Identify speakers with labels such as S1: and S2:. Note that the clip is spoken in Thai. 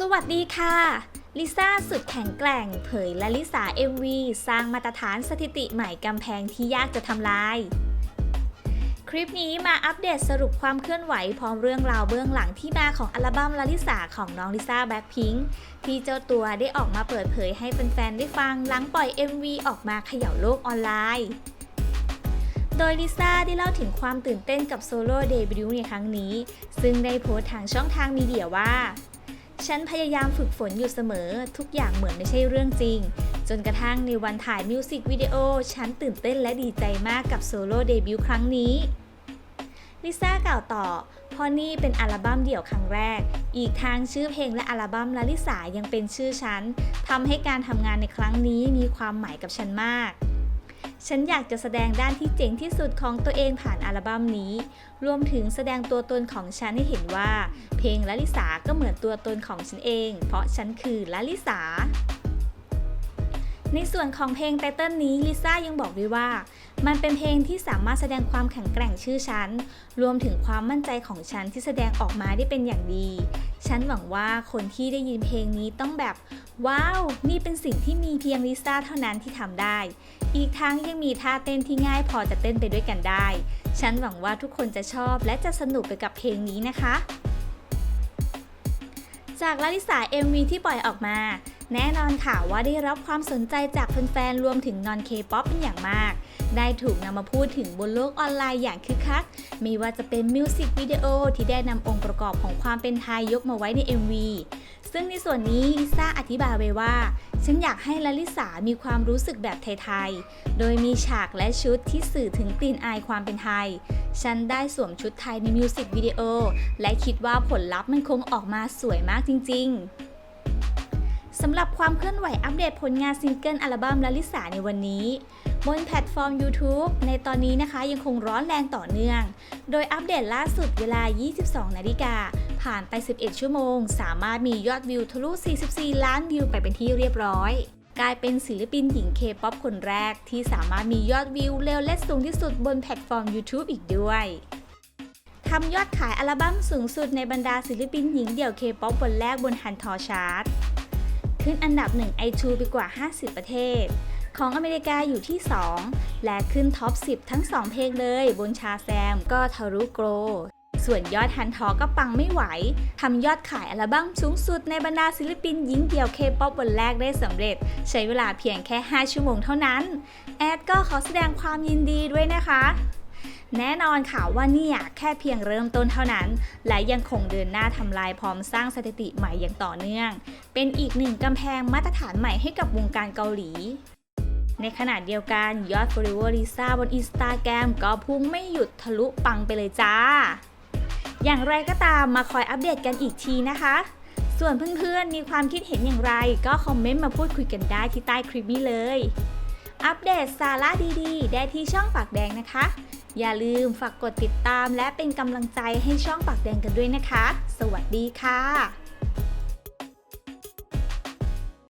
S1: สวัสดีค่ะ ลิซ่าสุดแข็งแกร่ง เผยและลิสา MV สร้างมาตรฐานสถิติใหม่กำแพงที่ยากจะทำลาย คลิปนี้มาอัปเดตสรุปความเคลื่อนไหวพร้อมเรื่องราวเบื้องหลังที่มาของอัลบั้มลาลิสาของน้องลิซ่าแบ็คพิงค์ที่เจ้าตัวได้ออกมาเปิดเผยให้แฟนๆได้ฟังหลังปล่อย MV ออกมาเขย่าโลกออนไลน์โดยลิซ่าได้เล่าถึงความตื่นเต้นกับโซโล่เดบิวต์ในครั้งนี้ ซึ่งได้โพสต์ทางช่องทางมีเดียว่า ฉันพยายามฝึกฝนอยู่เสมอ ทุกอย่างเหมือนไม่ใช่เรื่องจริง จนกระทั่งในวันถ่ายมิวสิกวิดีโอ ฉันตื่นเต้นและดีใจมากกับโซโล่เดบิวต์ครั้งนี้ ลิซ่ากล่าวต่อพราะนี่เป็นอัลบั้มเดี่ยวครั้งแรก อีกทางชื่อเพลงและอัลบั้มลาลิสายังเป็นชื่อฉันทำให้การทำงานในครั้งนี้มีความหมายกับฉันมาก ฉันอยากจะแสดงด้านที่เจ๋งที่สุดของตัวเองผ่านอัลบั้มนี้ รวมถึงแสดงตัวตนของฉันให้เห็นว่า เพลงลลิสาก็เหมือนตัวตนของฉันเอง เพราะฉันคือลลิสา ในส่วนของเพลงไตเติ้ลนี้ลิซ่ายังบอกด้วยว่า มันเป็นเพลงที่สามารถแสดงความแข็งแกร่งชื่อฉัน รวมถึงความมั่นใจของฉันที่แสดงออกมาได้เป็นอย่างดี ฉันหวังว่าคนที่ได้ยินเพลงนี้ต้องแบบ ว้าว นี่เป็นสิ่งที่มีเพียงลิซ่าเท่านั้นที่ทำได้ อีกทั้งยังมีท่าเต้นที่ง่ายพอจะเต้นไปด้วยกันได้ ฉันหวังว่าทุกคนจะชอบและจะสนุกไปกับเพลงนี้นะคะ จากลาลิสา MV ที่ปล่อยออกมา แน่นอนค่ะว่าได้รับความสนใจจากแฟนๆ รวมถึงนอนเคป๊อปเป็นอย่างมาก ได้ถูกนำมาพูดถึงบนโลกออนไลน์อย่างคึกคัก ไม่ว่าจะเป็นมิวสิกวิดีโอที่ได้นำองค์ประกอบของความเป็นไทยยกมาไว้ใน MV ซึ่งในส่วนนี้ลิซ่าอธิบายไว้ว่า ฉันอยากให้ลลิสามีความรู้สึกแบบไทยๆ โดยมีฉากและชุดที่สื่อถึงกลิ่นอายความเป็นไทย ฉันได้สวมชุดไทยในมิวสิกวิดีโอและคิดว่าผลลัพธ์มันคงออกมาสวยมากจริง ๆ สำหรับความเคลื่อนไหวอัปเดตผลงานซิงเกิลอัลบั้มลลิสาในวันนี้ บนแพลตฟอร์ม YouTube ในตอนนี้นะคะยังคงร้อนแรงต่อเนื่อง โดยอัปเดตล่าสุดเวลา 22 นาฬิกา ผ่านไป 11 ชั่วโมง สามารถมียอดวิวทะลุ 44 ล้านวิวไปเป็นที่เรียบร้อย กลายเป็นศิลปินหญิงเคป๊อปคนแรก ที่สามารถมียอดวิวเร็วและสูงที่สุดบนแพลตฟอร์ม YouTube อีกด้วยทำยอดขายอัลบั้มสูงสุดในบรรดาศิลปินหญิงเดี่ยวเคป๊อปคนแรกบนฮันทอชาร์ต ขึ้นอันดับ 1 i2 ไปกว่า 50 ประเทศ ของอเมริกาอยู่ที่ 2 และขึ้นท็อป 10 ทั้ง 2 เพลงเลย บนชาแซมก็ทารุโกรส่วนยอดฮันทอก็ปังไม่ไหว ทำยอดขายอัลบั้มสูงสุดในบรรดาศิลปินหญิงเดี่ยวเคป๊อปวันแรกได้สำเร็จ ใช้เวลาเพียงแค่ 5 ชั่วโมงเท่านั้น แอดก็ขอแสดงความยินดีด้วยนะคะ แน่นอนค่ะว่านี่แค่เพียงเริ่มต้นเท่านั้น และยังคงเดินหน้าทำลายพร้อมสร้างสถิติใหม่อย่างต่อเนื่อง เป็นอีกหนึ่งกำแพงมาตรฐานใหม่ให้กับวงการเกาหลี ในขณะเดียวกันยอด follower ลิซ่าบนอินสตาแกรมก็พุ่งไม่หยุดทะลุปังไปเลยจ้า อย่างไรก็ตามมาคอยอัปเดตกันอีกทีนะคะ ส่วนเพื่อนๆมีความคิดเห็นอย่างไร ก็คอมเมนต์มาพูดคุยกันได้ที่ใต้คลิปนี้เลย อัปเดตสาระดีๆ ได้ที่ช่องปากแดงนะคะ อย่าลืมฝากกดติดตามและเป็นกำลังใจให้ช่องปากแดงกันด้วยนะคะ สวัสดีค่ะ